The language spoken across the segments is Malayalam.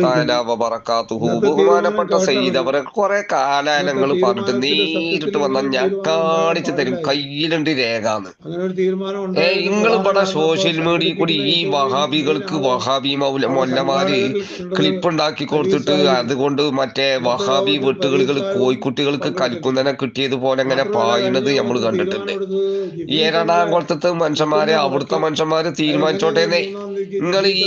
തആല വബറകാതുഹു. ബഹുമാനപ്പെട്ട സയ്യിദ് അവരെ കുറെ കാലാലങ്ങൾ പറഞ്ഞിട്ട് നേരിട്ട് വന്ന ഞാൻ കാണിച്ചു തരും. കയ്യിലുണ്ട് രേഖാന്ന്. ഒരു ഏ നിങ്ങൾ ഇവിടെ സോഷ്യൽ മീഡിയ കൂടി ഈ വഹാബികൾക്ക് വഹാബി മൗല മൊല്ലമാര് ക്ലിപ്പ് ഉണ്ടാക്കി കൊടുത്തിട്ട് അതുകൊണ്ട് മറ്റേ വഹാബി വെട്ടുകളികൾ കോഴിക്കുട്ടികൾക്ക് കൽക്കുന്നനെ കിട്ടിയതുപോലെ അങ്ങനെ പായുന്നത് നമ്മൾ കണ്ടിട്ടുണ്ട്. ഈ എറണാകുളത്തെ മനുഷ്യന്മാരെ അവിടുത്തെ മനുഷ്യന്മാര് തീരുമാനിച്ചോട്ടേന്നേ നിങ്ങൾ ഈ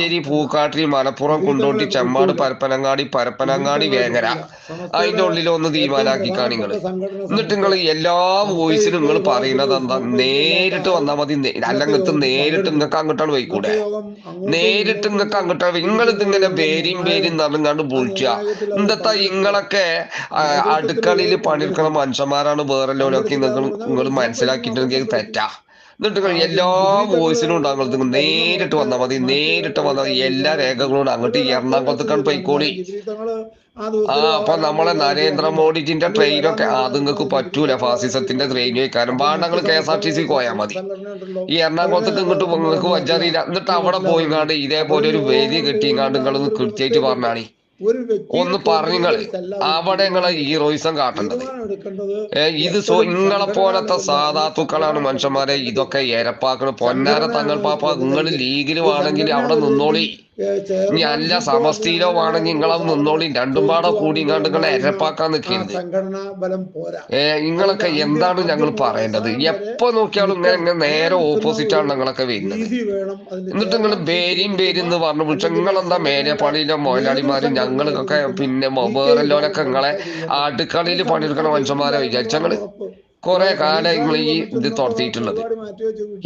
വളാഞ്ചേരി പൂക്കാട്ടിൽ മലപ്പുറം കുണ്ടോട്ടി ചെമ്മാട് പരപ്പനങ്ങാടി പരപ്പനങ്ങാടി വേങ്ങര. അതിന്റെ ഉള്ളിൽ ഒന്ന് തീരുമാനാക്കി കാണിങ്ങൾ എന്നിട്ട് നിങ്ങൾ എല്ലാ വോയിസിലും നിങ്ങൾ പറയുന്നത് എന്താ? നേരിട്ട് വന്നാൽ മതി. അല്ലെങ്കിൽ നേരിട്ട് നിങ്ങൾക്ക് അങ്ങോട്ടാണ് പോയിക്കൂടെ? നേരിട്ട് നിങ്ങൾക്ക് അങ്ങോട്ടാണ് നിങ്ങൾ ഇതിങ്ങനെ പേരും പേരും നടങ്ങാണ്ട് വിളിക്കുക എന്താ ഇങ്ങളൊക്കെ ആ, അടുക്കളയിൽ പണിയെടുക്കുന്ന മനുഷ്യന്മാരാണ് വേറെ ലോലൊക്കെ നിങ്ങൾ നിങ്ങൾ മനസ്സിലാക്കിയിട്ടുണ്ടെങ്കിൽ തെറ്റാ. എന്നിട്ട് എല്ലാ വോയിസിനും ഉണ്ടാകും നേരിട്ട് വന്നാൽ മതി നേരിട്ട് വന്നാൽ മതി. എല്ലാ രേഖകളും അങ്ങോട്ട് എറണാകുളത്തേക്കാണ് പൈക്കോളി ആ അപ്പൊ നമ്മളെ നരേന്ദ്രമോദിജിന്റെ ട്രെയിനൊക്കെ അത് നിങ്ങൾക്ക് പറ്റൂല ഫാസിസത്തിന്റെ ട്രെയിൻ കാരണം പാടങ്ങൾ K S R T C പോയാൽ മതി. ഈ എറണാകുളത്തേക്ക് ഇങ്ങോട്ട് നിങ്ങൾക്ക് വജ്ജാറിയില്ല. എന്നിട്ട് അവിടെ പോയിങ്ങാണ്ട് ഇതേപോലെ ഒരു വേദി കെട്ടിങ്ങാണ്ട് നിങ്ങളൊന്ന് കൃത്യമായിട്ട് പറഞ്ഞാണി ഒരു ഒന്ന് പറഞ്ഞുങ്ങൾ. അവിടെ നിങ്ങളെ ഹീറോയിസം കാട്ടേണ്ടത്. ഇത് ഇങ്ങളെ നിങ്ങളെ പോലത്തെ സാധാത്തുക്കളാണ് മനുഷ്യന്മാരെ. ഇതൊക്കെ എരപ്പാക്കണ പൊന്നാര തങ്ങൾ പാപ്പ നിങ്ങൾ ലീഗിൽ വേണമെങ്കിൽ അവിടെ നിന്നോളി. അല്ല സമസ്തിയിലോ വേണമെങ്കിൽ നിങ്ങളെ നിന്നോളി രണ്ടും പാടെ കൂടി നിങ്ങളെ എരപ്പാക്കാൻ പോരാ ഏ നിങ്ങളൊക്കെ എന്താണ് ഞങ്ങൾ പറയേണ്ടത്? എപ്പോ നോക്കിയാലും ഇങ്ങനെ നേരെ ഓപ്പോസിറ്റ് ആണ് ഞങ്ങളൊക്കെ വരുന്നത്. നീതി എന്നിട്ട് നിങ്ങൾ ബേരിയും ബേരി എന്ന് പറഞ്ഞു വിളിച്ചാൽ നിങ്ങളെന്താ മേലെ പണിയിലെ മുതലാളിമാരും ഞങ്ങൾക്കൊക്കെ പിന്നെ വേറെല്ലോലൊക്കെ നിങ്ങളെ അടുക്കളയിൽ പണിയെടുക്കണ മനുഷ്യന്മാരെ വിചാരിച്ചു ഞങ്ങൾ കുറെ കാലം നിങ്ങൾ ഈ ഇത് തുറത്തിയിട്ടുള്ളത്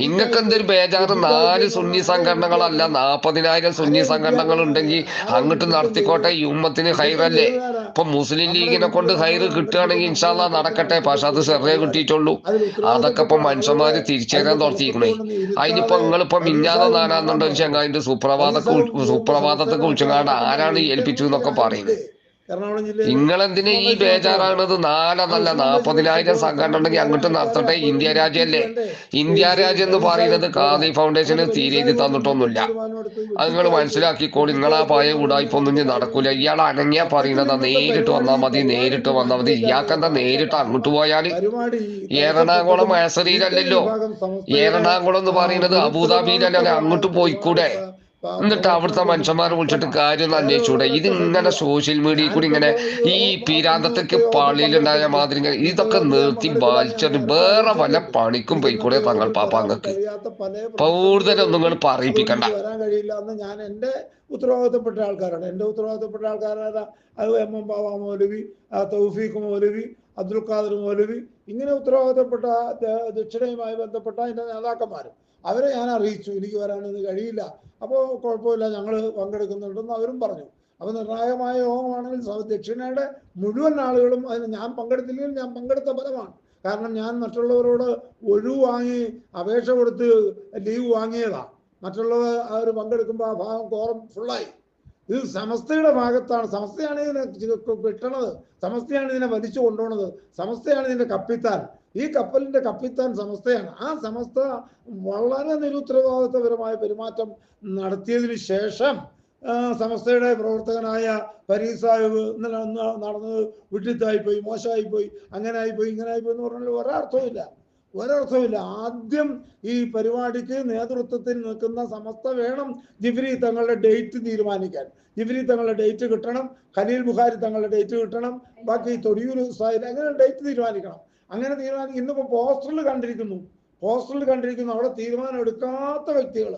ഇങ്ങക്ക് എന്തൊരു ബേജാറ് നാല് സുന്നി സംഘടനകളല്ല നാപ്പതിനായിരം സുന്നി സംഘടനകൾ ഉണ്ടെങ്കിൽ അങ്ങോട്ട് നടത്തിക്കോട്ടെ ഈ ഉമ്മത്തിന് ഹൈറല്ലേ ഇപ്പൊ മുസ്ലിം ലീഗിനെ കൊണ്ട് ഹൈറ് കിട്ടുകയാണെങ്കിൽ ഇൻഷാല്ല നടക്കട്ടെ പക്ഷെ അത് ചെറിയ കിട്ടിയിട്ടുള്ളൂ. അതൊക്കെ ഇപ്പൊ മനുഷ്യന്മാര് തിരിച്ചേരാൻ തുറത്തിയിരിക്കണേ അതിനിപ്പോ നിങ്ങളിപ്പോ മിഞ്ഞാതെ നാലാന്നുണ്ടോ ചെങ്ങാതിന്റെ സുപ്രഭാത സുപ്രഭാതത്തെ കുറിച്ചും വിളിച്ചങ്ങാണ്ട് ആരാണ് ഏൽപ്പിച്ചു എന്നൊക്കെ പറയുന്നത്. എറണാകുളം ജില്ലയിൽ നിങ്ങളെന്തിനാ ഈ ബേജാറാണത്? നാലെന്നല്ല നാപ്പതിനായിരം സംഘടന ഉണ്ടെങ്കിൽ അങ്ങോട്ട് നടത്തട്ടെ. ഇന്ത്യ രാജ്യമല്ലേ ഇന്ത്യ രാജ്യം എന്ന് പറയുന്നത് ഖാദി ഫൗണ്ടേഷന് തീരെ ഇത് തന്നിട്ടൊന്നുമില്ല. അത് നിങ്ങൾ മനസ്സിലാക്കിക്കോളി. നിങ്ങളാ പായ ഉടായ്പൊന്നും നടക്കൂല. ഇയാൾ അനങ്ങിയാ പറയുന്നതാ നേരിട്ട് വന്നാൽ മതി നേരിട്ട് വന്നാൽ മതി. ഇയാൾക്കെന്താ നേരിട്ട് അങ്ങോട്ട് പോയാൽ എറണാകുളം മൈസറിയിലല്ലല്ലോ എറണാകുളം എന്ന് പറയുന്നത് അബുദാബിയിലല്ലേ? അങ്ങോട്ട് പോയിക്കൂടെ? എന്നിട്ട് അവിടുത്തെ മനുഷ്യന്മാരെ വിളിച്ചിട്ട് കാര്യം ഒന്ന് അന്വേഷിച്ചൂടെ ഇത് ഇങ്ങനെ സോഷ്യൽ മീഡിയയിൽ കൂടി ഇങ്ങനെ ഈ പീരാന്തത്തേക്ക് പള്ളിയിലുണ്ടായ മാതിരി ഇതൊക്കെ നിർത്തി ബാലിച്ചത് വേറെ വല്ല പണിക്കും പോയിക്കൂടെ തങ്ങൾ പാപ്പാങ്ങൾക്ക് കൂടുതലൊന്നും നിങ്ങൾ പറയിപ്പിക്കണ്ട. വരാൻ ഞാൻ ഉത്തരവാദിത്തപ്പെട്ട ആൾക്കാരാണ്. എന്റെ ഉത്തരവാദിത്തപ്പെട്ട ആൾക്കാരാണ് അത് എം എം ബാബ മൗലവി തൗഫീഖ് മൗലവി അബ്ദുൽ ഖാദർ മൗലവി ഇങ്ങനെ ഉത്തരവാദിത്തപ്പെട്ട ദക്ഷിണയുമായി ബന്ധപ്പെട്ട എന്റെ നേതാക്കന്മാർ അവരെ ഞാൻ അറിയിച്ചു എനിക്ക് വരാനൊന്നും കഴിയില്ല. അപ്പോൾ കുഴപ്പമില്ല ഞങ്ങൾ പങ്കെടുക്കുന്നുണ്ടെന്ന് അവരും പറഞ്ഞു. അപ്പോൾ നിർണായകമായ യോഗമാണെങ്കിൽ ദക്ഷിണയുടെ മുഴുവൻ ആളുകളും അതിന് ഞാൻ പങ്കെടുത്തില്ലെങ്കിൽ ഞാൻ പങ്കെടുത്ത ഫലമാണ്. കാരണം ഞാൻ മറ്റുള്ളവരോട് ഒഴിവ് വാങ്ങി അപേക്ഷ കൊടുത്ത് ലീവ് വാങ്ങിയതാണ് മറ്റുള്ളവർ അവർ പങ്കെടുക്കുമ്പോൾ ആ ഭാഗം കോറം ഫുള്ളായി ഇത് സമസ്തയുടെ ഭാഗത്താണ്. സമസ്തയാണ് ഇതിനെ കിട്ടണത്. സമസ്തയാണ് ഇതിനെ വലിച്ചു കൊണ്ടുപോണത്. സമസ്തയാണ് ഇതിന്റെ കപ്പിത്താൻ. ഈ കപ്പലിന്റെ കപ്പിത്താൻ സമസ്തയാണ്. ആ സമസ്ത വളരെ നിരുത്തരവാദിത്വപരമായ പെരുമാറ്റം നടത്തിയതിനു ശേഷം സമസ്തയുടെ പ്രവർത്തകനായ ഫരീദ് സാഹിബ് ഇന്നലെ നടന്നത് വിട്ടിത്തായിപ്പോയി മോശമായിപ്പോയി അങ്ങനെ ആയിപ്പോയി ഇങ്ങനെ ആയിപ്പോയി എന്ന് പറഞ്ഞാൽ ഒരർത്ഥവുമില്ല. ഒരർത്ഥമില്ല ആദ്യം ഈ പരിപാടിക്ക് നേതൃത്വത്തിൽ നിൽക്കുന്ന സമസ്ത വേണം ജിഫ്രി തങ്ങളുടെ ഡേറ്റ് തീരുമാനിക്കാൻ. ജിഫ്രി തങ്ങളുടെ ഡേറ്റ് കിട്ടണം ഖലീൽ ബുഖാരി തങ്ങളുടെ ഡേറ്റ് കിട്ടണം ബാക്കി തൊടിയൂർ സാഹിബ് അങ്ങനെ ഡേറ്റ് തീരുമാനിക്കണം. അങ്ങനെ തീരുമാനം ഇന്നിപ്പോൾ പോസ്റ്ററിൽ കണ്ടിരിക്കുന്നു. പോസ്റ്ററിൽ കണ്ടിരിക്കുന്നു. അവിടെ തീരുമാനം എടുക്കാത്ത വ്യക്തികൾ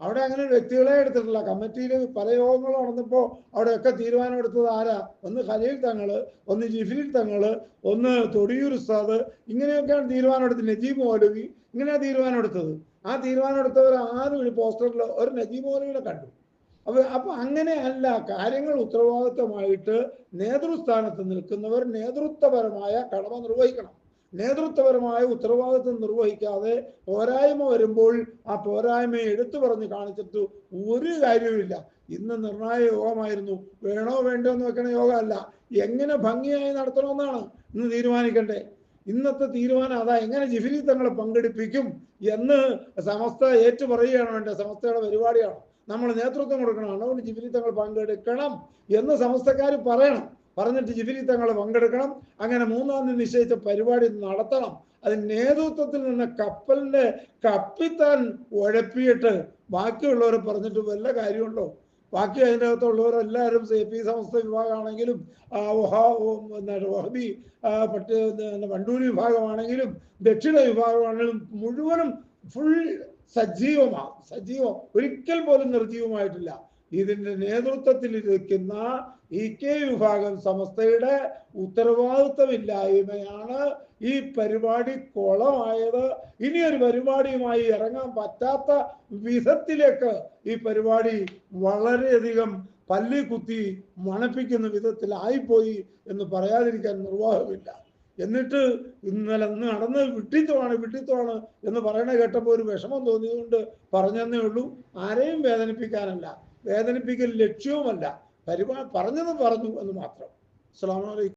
അവിടെ അങ്ങനെ വ്യക്തികളെ എടുത്തിട്ടില്ല. കമ്മിറ്റിയിൽ പല യോഗങ്ങൾ നടന്നപ്പോൾ അവിടെയൊക്കെ തീരുമാനം എടുത്തത് ആരാ? ഒന്ന് ഖലീൽ തങ്ങൾ ഒന്ന് ജിഫിൽ തങ്ങൾ ഒന്ന് തൊടിയൂർ ഉസ്താദ്. ഇങ്ങനെയൊക്കെയാണ് തീരുമാനം എടുത്തത്. നജീബ് മൗലവി ഇങ്ങനെയാണ് തീരുമാനം എടുത്തത്. ആ തീരുമാനം എടുത്തവർ ആരും ഒരു പോസ്റ്ററിൽ ഒരു നജീബ് മൗലവിനെ കണ്ടു. അപ്പൊ അപ്പൊ അങ്ങനെയല്ല കാര്യങ്ങൾ ഉത്തരവാദിത്തമായിട്ട് നേതൃസ്ഥാനത്ത് നിൽക്കുന്നവർ നേതൃത്വപരമായ കടമ നിർവഹിക്കണം. നേതൃത്വപരമായ ഉത്തരവാദിത്വം നിർവഹിക്കാതെ പോരായ്മ വരുമ്പോൾ ആ പോരായ്മയെ എടുത്തു പറഞ്ഞ് കാണിച്ചിട്ട് ഒരു കാര്യവുമില്ല. ഇന്ന് നിർണായക യോഗമായിരുന്നു. വേണോ വേണ്ടോ എന്ന് വെക്കണ യോഗമല്ല എങ്ങനെ ഭംഗിയായി നടത്തണമെന്നാണ് ഇന്ന് തീരുമാനിക്കണ്ടേ? ഇന്നത്തെ തീരുമാനം അതാ എങ്ങനെ ജിഫിലി തങ്ങളെ പങ്കെടുപ്പിക്കും എന്ന് സമസ്ത ഏറ്റു പറയുകയാണ് വേണ്ടത്. സമസ്തയുടെ പരിപാടിയാണ്. നമ്മൾ നേതൃത്വം കൊടുക്കണം. അതുകൊണ്ട് ജിഫിലി തങ്ങൾ പങ്കെടുക്കണം എന്ന് സമസ്തക്കാർ പറയണം. പറഞ്ഞിട്ട് ജിഫിലി തങ്ങൾ പങ്കെടുക്കണം. അങ്ങനെ മൂന്നാം തീയതി നിശ്ചയിച്ച പരിപാടി നടത്തണം. അതിന് നേതൃത്വത്തിൽ നിന്ന് കപ്പലിന്റെ കപ്പിത്താൻ ഉഴപ്പിയിട്ട് ബാക്കിയുള്ളവർ പറഞ്ഞിട്ട് വല്ല കാര്യമുണ്ടോ? ബാക്കി അതിന്റെ അകത്തുള്ളവരെല്ലാവരും സി പി സമസ്ത വിഭാഗമാണെങ്കിലും വഹബി പട്ട് വണ്ടൂരി വിഭാഗമാണെങ്കിലും ദക്ഷിണ വിഭാഗമാണെങ്കിലും മുഴുവനും ഫുൾ സജീവമാണ് സജീവം. ഒരിക്കൽ പോലും നിർജീവമായിട്ടില്ല. ഇതിന്റെ നേതൃത്വത്തിൽ ഇരിക്കുന്ന ഇ കെ വിഭാഗം സമസ്തയുടെ ഉത്തരവാദിത്തമില്ലായ്മയാണ് ഈ പരിപാടി കുളമായത്. ഇനി ഒരു പരിപാടിയുമായി ഇറങ്ങാൻ പറ്റാത്ത വിധത്തിലേക്ക് ഈ പരിപാടി വളരെയധികം പല്ലി കുത്തി മണപ്പിക്കുന്ന വിധത്തിലായിപ്പോയി എന്ന് പറയാതിരിക്കാൻ നിർവാഹമില്ല. എന്നിട്ട് ഇന്നലെ ഇന്ന് നടന്ന് വിട്ടിത്തമാണ് വിട്ടിത്തമാണ് എന്ന് പറയണ കേട്ടപ്പോൾ ഒരു വിഷമം തോന്നിയതുകൊണ്ട് പറഞ്ഞെന്നേ ഉള്ളൂ. ആരെയും വേദനിപ്പിക്കാനല്ല. വേദനിപ്പിക്കൽ ലക്ഷ്യവുമല്ല പരിപാ പറഞ്ഞതും പറഞ്ഞു എന്ന് മാത്രം. അസ്സാം വലൈക്കും